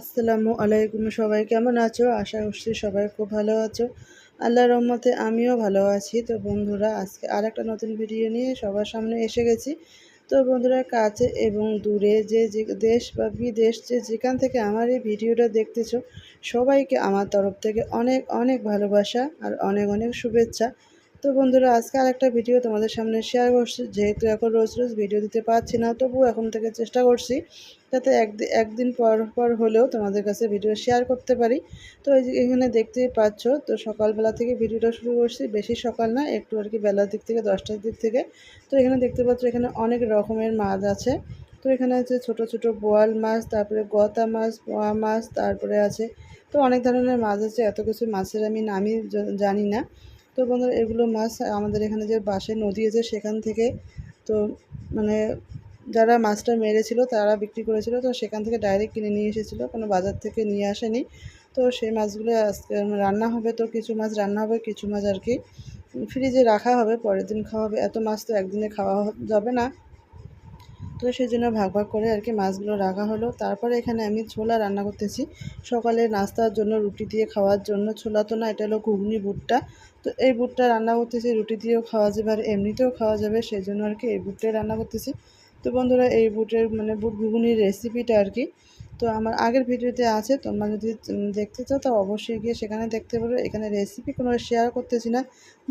আসসালামু আলাইকুম সবাই, কেমন আছো? আশা করছি সবাই খুব ভালো আছো। আল্লাহর রহমতে আমিও ভালো আছি। তো বন্ধুরা, আজকে আর একটা নতুন ভিডিও নিয়ে সবার সামনে এসে গেছি। তো বন্ধুরা, কাছে এবং দূরে যে যে দেশ বা বিদেশ যে যেখান থেকে আমার এই ভিডিওটা দেখতেছো, সবাইকে আমার তরফ থেকে অনেক অনেক ভালোবাসা আর অনেক অনেক শুভেচ্ছা। তো বন্ধুরা, আজকে আর একটা ভিডিও তোমাদের সামনে শেয়ার করছি। যেহেতু এখন রোজ রোজ ভিডিও দিতে পারছি না, তবুও এখন থেকে চেষ্টা করছি যাতে একদিন পর পর হলেও তোমাদের কাছে ভিডিও শেয়ার করতে পারি। তো এখানে দেখতেই পাচ্ছ, তো সকালবেলা থেকে ভিডিওটা শুরু করছি, বেশি সকাল না, একটু আর কি বেলার দিক থেকে, দশটার দিক থেকে। তো এখানে দেখতে পাচ্ছ, এখানে অনেক রকমের মাছ আছে। তো এখানে আছে ছোট ছোট বোয়াল মাছ, তারপরে গতা মাছ, পোয়া মাছ, তারপরে আছে, তো অনেক ধরনের মাছ আছে, এত কিছু মাছের আমি নামই জানি না। তো বন্ধুরা এগুলো মাছ আমাদের এখানে যে বাসে নদী আছে সেখান থেকে, তো মানে যারা মাছটা মেরেছিল তারা বিক্রি করেছিল, তো সেখান থেকে ডাইরেক্ট কিনে নিয়ে এসেছিল, কোনো বাজার থেকে নিয়ে আসেনি। তো সেই মাছগুলো আজকে রান্না হবে, তো কিছু মাছ রান্না হবে, কিছু মাছ আর কি ফ্রিজে রাখা হবে, পরের দিন খাওয়া হবে। এত মাছ তো একদিনে খাওয়া যাবে না। তো সেই জন্য ভাগ ভাগ করে আর কি মাছগুলো রাখা হলো। তারপরে এখানে আমি ছোলা রান্না করতেছি। সকালে নাস্তার জন্য রুটি দিয়ে খাওয়ার জন্য। ছোলা তো না, এটা হলো ঘুগনি বুটটা। তো এই বুটটা রান্না করতেছি, রুটি দিয়েও খাওয়া যাবে আর এমনিতেও খাওয়া যাবে সেই জন্য আর কি এই বুটটাই রান্না করতেছি। তো বন্ধুরা, এই বুটের মানে বুট ঘুগনির রেসিপিটা আর কি তো আমার আগের ভিডিওতে আছে, তোমরা যদি দেখতে চাও, তো অবশ্যই গিয়ে সেখানে দেখতে পারো। এখানে রেসিপি কোনো শেয়ার করতেছি না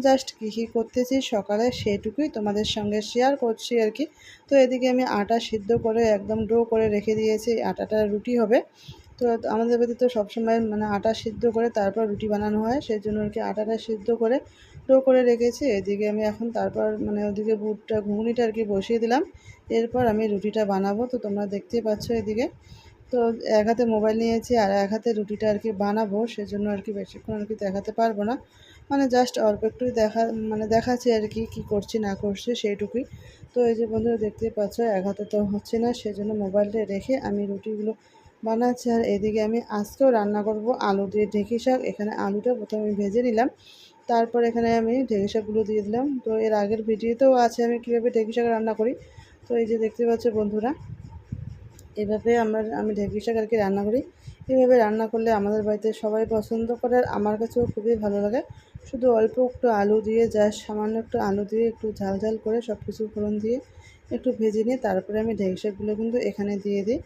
জাস্ট কী কী করতেছি সকালে সেটুকুই তোমাদের সঙ্গে শেয়ার করছি আর কি। তো এদিকে আমি আটা সিদ্ধ করে একদম ডো করে রেখে দিয়েছি, আটাটা রুটি হবে। তো আমাদের বাড়িতে তো সবসময় মানে আটা সিদ্ধ করে তারপর রুটি বানানো হয়, সেই জন্য আর কি আটাটা সিদ্ধ করে ডো করে রেখেছি। এদিকে আমি এখন তারপর মানে ওদিকে বুটটা ঘুগনিটা আর কি বসিয়ে দিলাম। এরপর আমি রুটিটা বানাবো, তো তোমরা দেখতেই পাচ্ছ এদিকে। তো এক হাতে মোবাইল নিয়েছি আর এক হাতে রুটিটা আর কি বানাবো, সেজন্য আর কি বেশিক্ষণ আর কি দেখাতে পারব না। মানে জাস্ট অল্প একটুই দেখা মানে দেখাচ্ছি আর কি, কী করছি, না করছি, সেইটুকুই। তো এই যে বন্ধুরা দেখতেই পাচ্ছ, এক হাতে তো হচ্ছে না, সেজন্য মোবাইলটা রেখে আমি রুটিগুলো বানাচ্ছি। আর এদিকে আমি আজকেও রান্না করব আলু দিয়ে ঢেঁকি শাক। এখানে আলুটা প্রথমে ভেজে নিলাম, তারপর এখানে আমি ঢেঁকি শাকগুলো দিয়ে দিলাম। তো এর আগের ভিডিওতেও আছে আমি কীভাবে ঢেঁকি শাক রান্না করি। তো এই যে দেখতে পাচ্ছ বন্ধুরা এভাবে আমরা, আমি ঢেঁকি শাক আর কি রান্না করি। এভাবে রান্না করলে আমাদের বাড়িতে সবাই পছন্দ করে আর আমার কাছেও খুবই ভালো লাগে। শুধু অল্প একটু আলু দিয়ে যা সামান্য একটু আলু দিয়ে একটু ঝাল ঝাল করে সব কিছু ফোড়ন দিয়ে একটু ভেজে নিয়ে তারপরে আমি ঢেঁকি শাকগুলো কিন্তু এখানে দিয়ে দিই।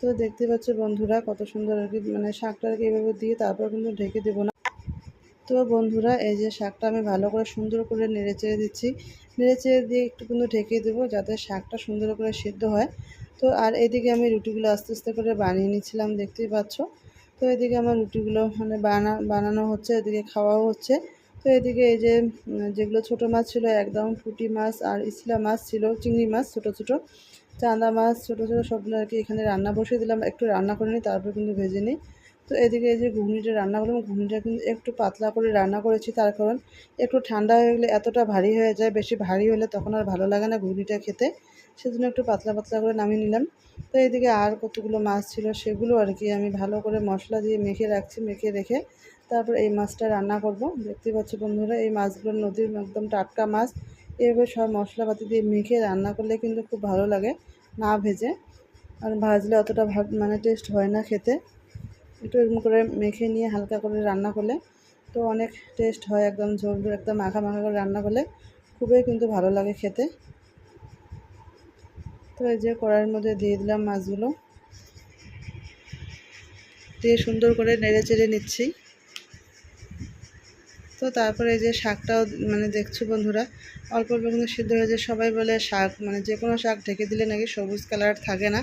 তো দেখতে পাচ্ছ বন্ধুরা কত সুন্দর আর কি মানে শাকটা আর কি এভাবে দিয়ে তারপর কিন্তু ঢেকে দেবো না। তো বন্ধুরা, এই যে শাকটা আমি ভালো করে সুন্দর করে নেড়ে চেড়ে দিচ্ছি। নেড়ে চেড়ে দিয়ে একটু কিন্তু ঢেকে দেবো যাতে শাকটা সুন্দর করে সিদ্ধ হয়। তো আর এদিকে আমি রুটিগুলো আস্তে আস্তে করে বানিয়ে নিয়েছিলাম দেখতেই পাচ্ছ। তো এদিকে আমার রুটিগুলো মানে বানা, বানানো হচ্ছে, এদিকে খাওয়াও হচ্ছে। তো এদিকে এই যে যেগুলো ছোট মাছ ছিল, একদম পুঁটি মাছ আর ইসলা মাছ ছিল, চিংড়ি মাছ ছোট ছোট, চাঁদা মাছ ছোটো ছোটো, সবগুলো আর কি এখানে রান্না বসিয়ে দিলাম। একটু রান্না করে নিই, তারপর কিন্তু ভেজে নিই। তো এদিকে এই যে ঘুগনিটা রান্না করলাম, ঘুগনিটা কিন্তু একটু পাতলা করে রান্না করেছি তার কারণ একটু ঠান্ডা হয়ে গেলে এতটা ভারী হয়ে যায়, বেশি ভারী হলে তখন আর ভালো লাগে না ঘুগনিটা খেতে। সেজন্য একটু পাতলা পাতলা করে নামিয়ে নিলাম। তো এদিকে আর কতগুলো মাছ ছিল সেগুলো আর কি আমি ভালো করে মশলা দিয়ে মেখে রাখছি, মেখে রেখে তারপর এই মাছটা রান্না করব। দেখতে পাচ্ছি বন্ধুরা, এই মাছগুলো নদীর একদম টাটকা মাছ। এভাবে সব মশলাপাতি দিয়ে মেখে রান্না করলে কিন্তু খুব ভালো লাগে না ভেজে। আর ভাজলে অতটা মানে টেস্ট হয় না খেতে। একটু এরকম করে মেখে নিয়ে হালকা করে রান্না করলে তো অনেক টেস্ট হয়, একদম ঝোল একদম মাখা মাখা করে রান্না করলে খুবই কিন্তু ভালো লাগে খেতে। তো এই যে কড়াইয়ের মধ্যে দিয়ে দিলাম মাছগুলো। দিয়ে সুন্দর করে নেড়ে চেড়ে নিচ্ছি। তো তারপরে যে শাকটাও মানে দেখছ বন্ধুরা, অল্প অল্প কিন্তু সিদ্ধ হয়ে যায়। সবাই বলে শাক মানে যে কোনো শাক ঢেকে দিলে নাকি সবুজ কালার থাকে না।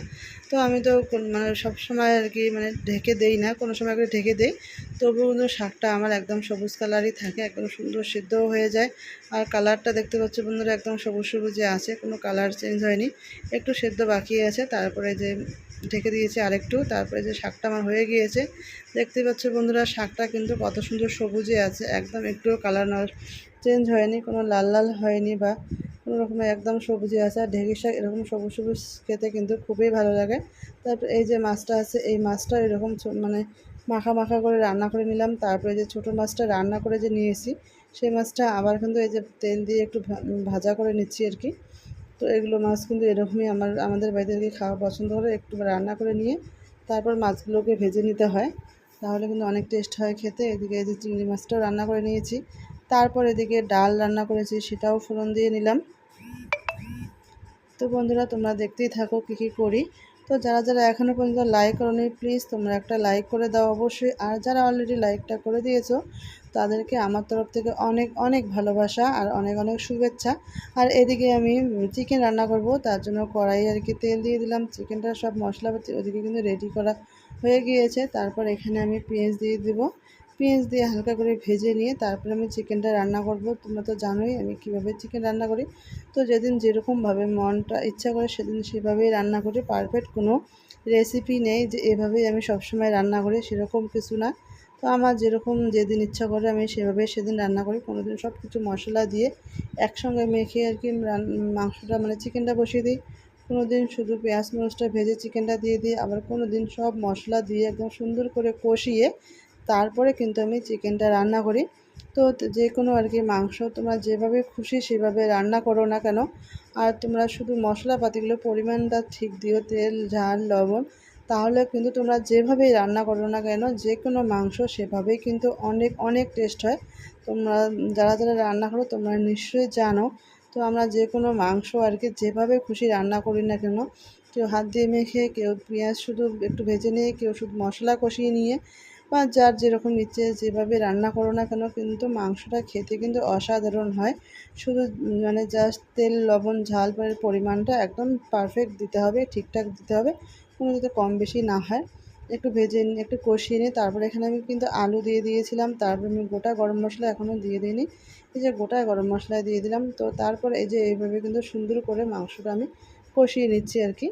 তো আমি তো মানে সব সময় আর কি মানে ঢেকে দেই না, কোনো সময় করে ঢেকে দেই। তবুও কিন্তু শাকটা আমার একদম সবুজ কালারই থাকে, একদম সুন্দর সিদ্ধও হয়ে যায়। আর কালারটা দেখতে পাচ্ছি বন্ধুরা, একদম সবুজ সবুজে আছে, কোনো কালার চেঞ্জ হয়নি। একটু সেদ্ধ বাকি আছে, তারপরে যে ঢেকে দিয়েছি আরেকটু, তারপরে যে শাকটা আমার হয়ে গিয়েছে দেখতে পাচ্ছ বন্ধুরা, শাকটা কিন্তু কত সুন্দর সবুজে আছে, একদম একটুও কালার চেঞ্জ হয়নি, কোনো লাল লাল হয়নি বা কোনো রকমের একদম সবুজে আছে, আর ঢেঁকি শাক এরকম সবুজ সবুজ খেতে কিন্তু খুবই ভালো লাগে। তারপর এই যে মাছটা আছে, এই মাছটা এরকম মানে মাখা মাখা করে রান্না করে নিলাম, তারপরে যে ছোট মাছটা রান্না করে যে নিয়েছি, সেই মাছটা আবার কিন্তু এই যে তেল দিয়ে একটু ভাজা করে নিচ্ছি আর কি। তো এগুলো মাছ কিন্তু এরকমই আমার, আমাদের বাড়িতে খাওয়া পছন্দ করে একটু রান্না করে নিয়ে তারপর মাছগুলোকে ভেজে নিতে হয়। তাহলে কিন্তু অনেক টেস্ট হয় খেতে। এদিকে এই যে চিংড়ি মাছটাও রান্না করে নিয়েছি। তারপর এদিকে ডাল রান্না করেছি, সেটাও ফোড়ন দিয়ে নিলাম। তো বন্ধুরা, তোমরা দেখতেই থাকো কী কী করি। তো যারা যারা এখনও পর্যন্ত লাইক করনি প্লিজ তোমরা একটা লাইক করে দাও অবশ্যই। আর যারা অলরেডি লাইকটা করে দিয়েছ, তাদেরকে আমার তরফ থেকে অনেক অনেক ভালোবাসা আর অনেক অনেক শুভেচ্ছা। আর এদিকে আমি চিকেন রান্না করব, তার জন্য কড়াই আর কি তেল দিয়ে দিলাম। চিকেনটা সব মশলাপাতি ওদিকে কিন্তু রেডি করা হয়ে গিয়েছে। তারপর এখানে আমি পেঁয়াজ দিয়ে দেবো। পেঁয়াজ দিয়ে হালকা করে ভেজে নিয়ে তারপরে আমি চিকেনটা রান্না করব। তোমরা তো জানোই আমি কীভাবে চিকেন রান্না করি। তো যেদিন যেরকমভাবে মনটা ইচ্ছা করে সেদিন সেভাবেই রান্না করি। পারফেক্ট কোনো রেসিপি নেই যে এভাবেই আমি সবসময় রান্না করি, সেরকম কিছু না। তো আমার যেরকম যেদিন ইচ্ছা করে আমি সেভাবে সেদিন রান্না করি। কোনো দিন সব কিছু মশলা দিয়ে একসঙ্গে মেখে আর কি মাংসটা মানে চিকেনটা বসিয়ে দিই। কোনো দিন শুধু পেঁয়াজ মরিচটা ভেজে চিকেনটা দিয়ে দিই। আবার কোনো দিন সব মশলা দিয়ে একদম সুন্দর করে কষিয়ে তারপরে কিন্তু আমি চিকেনটা রান্না করি। তো যে কোনো আর কি মাংস তোমরা যেভাবে খুশি সেভাবে রান্না করো না কেন। আর তোমরা শুধু মশলাপাতিগুলো পরিমাণটা ঠিক দিও, তেল, ঝাল, লবণ, তাহলে কিন্তু তোমরা যেভাবেই রান্না করো না কেন, যে কোনো মাংস সেভাবেই কিন্তু অনেক অনেক টেস্ট হয়। তোমরা যারা যারা রান্না করো তোমরা নিশ্চয়ই জানো। তো আমরা যে কোনো মাংস আর কি যেভাবে খুশি রান্না করি না কেন, কেউ হাত দিয়ে মেখে, কেউ পেঁয়াজ শুধু একটু ভেজে নিয়ে, কেউ শুধু মশলা কষিয়ে নিয়ে বা যার যেরকম ইচ্ছে যেভাবে রান্না করো না কেন, কিন্তু মাংসটা খেতে কিন্তু অসাধারণ হয়। শুধু মানে জাস্ট তেল, লবণ, ঝাল পরিমাণটা একদম পারফেক্ট দিতে হবে, ঠিকঠাক দিতে হবে, কোনো যাতে কম বেশি না হয়। একটু ভেজে নিয়ে একটু কষিয়ে নিই তারপরে এখানে আমি কিন্তু আলু দিয়ে দিয়েছিলাম, তারপরে আমি গোটা গরম মশলা এখনও দিয়ে দিইনি। এই যে গোটা গরম মশলা দিয়ে দিলাম, তো তারপর এই যে এইভাবে কিন্তু সুন্দর করে মাংসটা আমি কষিয়ে নিচ্ছি আর কি।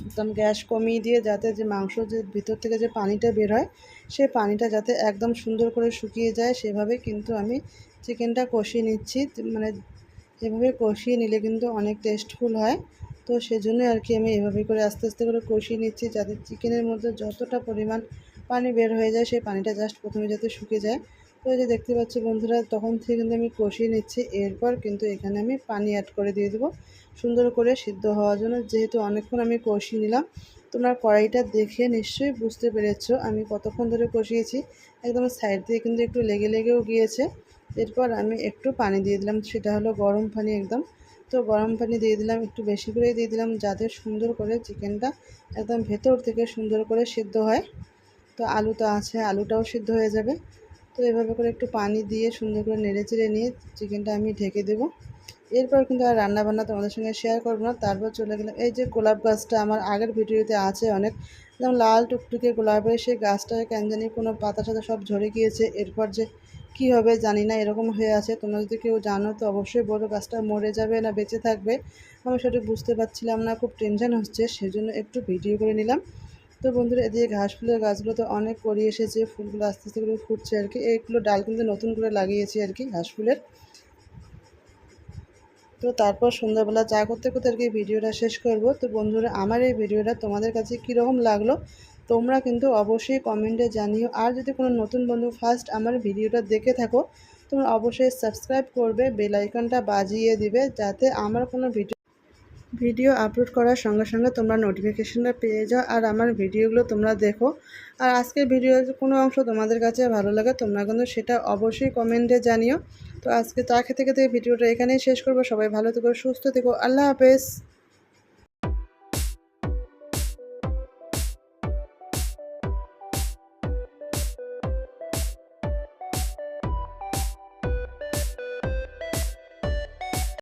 একদম গ্যাস কমিয়ে দিয়ে যাতে যে মাংস যে ভিতর থেকে যে পানিটা বের হয়, সেই পানিটা যাতে একদম সুন্দর করে শুকিয়ে যায়, সেভাবে কিন্তু আমি চিকেনটা কষিয়ে নিচ্ছি। মানে এভাবে কষিয়ে নিলে কিন্তু অনেক টেস্টফুল হয়। তো সেজন্য আর কি আমি এভাবে করে আস্তে আস্তে করে কষিয়ে নিচ্ছি যাতে চিকেনের মধ্যে যতটা পরিমাণ পানি বের হয়ে যায়, সেই পানিটা জাস্ট প্রথমে যাতে শুকে যায়। তো এই যে দেখতে পাচ্ছি বন্ধুরা, তখন থেকে কিন্তু আমি কষিয়ে নিচ্ছি। এরপর কিন্তু এখানে আমি পানি অ্যাড করে দিয়ে দেবো। সুন্দর করে সিদ্ধ হওয়ার জন্য যেহেতু অনেকক্ষণ আমি কষিয়ে নিলাম, তোমরা কড়াইটা দেখে নিশ্চয়ই বুঝতে পেরেছ আমি কতক্ষণ ধরে কষিয়েছি। একদম সাইড দিয়ে কিন্তু একটু লেগে লেগেও গিয়েছে। এরপর আমি একটু পানি দিয়ে দিলাম, সেটা হলো গরম পানি একদম। তো গরম পানি দিয়ে দিলাম, একটু বেশি করে দিয়ে দিলাম, যাতে সুন্দর করে চিকেনটা একদম ভেতর থেকে সুন্দর করে সিদ্ধ হয়। তো আলু তো আছে, আলুটাও সিদ্ধ হয়ে যাবে। তো এভাবে করে একটু পানি দিয়ে সুন্দর করে নেড়ে চেড়ে নিয়ে চিকেনটা আমি ঢেকে দেবো। এরপর কিন্তু আর রান্নাবান্না তোমাদের সঙ্গে শেয়ার করব না। তারপর চলে গেলাম। এই যে গোলাপ গাছটা আমার আগের ভিডিওতে আছে অনেক। যেমন লাল টুকটুকে গোলাপের সেই গাছটা কেন জানি কোনো পাতা সাথে সব ঝরে গিয়েছে। এরপর যে কি হবে জানি না, এরকম হয়ে আছে। তোমরা যদি কেউ জানো তো অবশ্যই বড় গাছটা মরে যাবে না বেঁচে থাকবে। আমি সেটা বুঝতে পারছিলাম না, খুব টেনশন হচ্ছে, সেজন্য একটু ভিডিও করে নিলাম। তো বন্ধুরা, এদিকে ঘাস ফুলের গাছগুলো তো অনেক করি এসেছে, ফুলগুলো আস্তে আস্তে করে ফুটছে আর কি। এইগুলো ডাল কিন্তু নতুন করে লাগিয়েছি আর কি, ঘাস ফুলের। তো তারপর সন্ধ্যাবেলা চা করতে করতে আর কি ভিডিওটা শেষ করব। তো বন্ধুরা, আমার এই ভিডিওটা তোমাদের কাছে কীরকম লাগল তোমরা কিন্তু অবশ্যই কমেন্টে জানিও। আর যদি কোনো নতুন বন্ধু ফার্স্ট আমার ভিডিওটা দেখে থাকো, তোমরা অবশ্যই সাবস্ক্রাইব করবে বেল আইকনটা বাজিয়ে দিবে, যাতে আমার কোনো ভিডিও ভিডিও আপলোড করার সঙ্গে সঙ্গে তোমরা নোটিফিকেশানটা পেয়ে যাও আর আমার ভিডিওগুলো তোমরা দেখো। আর আজকের ভিডিওর কোনো অংশ তোমাদের কাছে ভালো লাগে তোমরা কিন্তু সেটা অবশ্যই কমেন্টে জানিও। তো আজকে চা খেতে খেতে ভিডিওটা এখানেই শেষ করব। সবাই ভালো থেকো, সুস্থ থেকো। আল্লাহ হাফেজ।